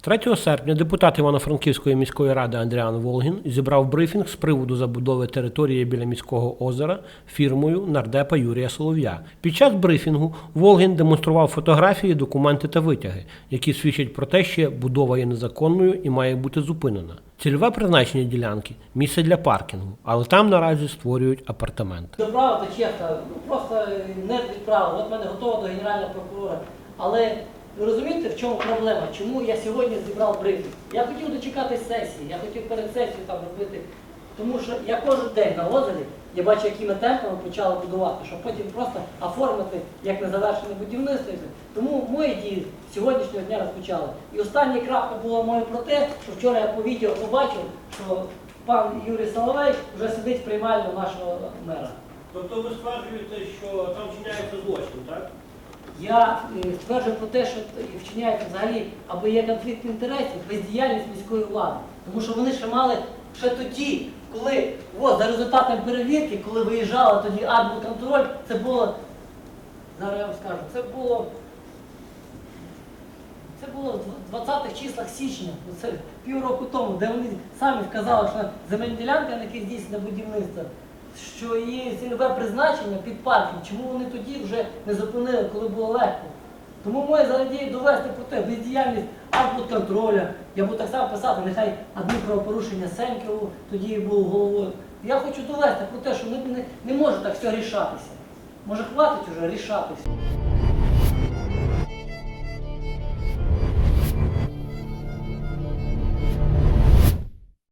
3 серпня депутат Івано-Франківської міської ради Андріан Волгін зібрав брифінг з приводу забудови території біля міського озера фірмою нардепа Юрія Солов'я. Під час брифінгу Волгін демонстрував фотографії, документи та витяги, які свідчать про те, що будова є незаконною і має бути зупинена. Цільове призначення ділянки місце для паркінгу, але там наразі створюють апартаменти. Добрава то чесно, ну просто не відправили. От мене готова до генерального прокурора. Але ви розумієте, в чому проблема? Чому я сьогодні зібрав брифінг? Я хотів дочекатись сесії, я хотів перед сесією там робити. Тому що я кожен день на озері, я бачу, якими темпами почали будувати, щоб потім просто оформити як незавершене будівництво. Тому мої дії з сьогоднішнього дня розпочали. І остання крапка була моя про те, що вчора я по відео побачив, що пан Юрій Соловей вже сидить в приймальні нашого мера. Тобто ви стверджуєте, що там вчиняється злочин, так? Я е, стверджую про те, що вчиняється взагалі або є конфлікт інтересів, бездіяльність міської влади. Тому що вони ще мали ще тоді, коли от, за результатом перевірки, коли виїжджали тоді адмінконтроль, це було, зараз я вам скажу, це було. Це було в 20-х числах січня, це півроку тому, де вони самі вказали, що земельна ділянка, на якій здійснено будівництво, що її цільове призначення під паркінг, чому вони тоді вже не зупинили, коли було легко. Тому моє задіє довести про те, бездіяльність контроля. Я буду так само писати, нехай одні правопорушення Сеньківу тоді був головою. Я хочу довести про те, що не, не, не може так все рішатися. Може хватить вже рішатися.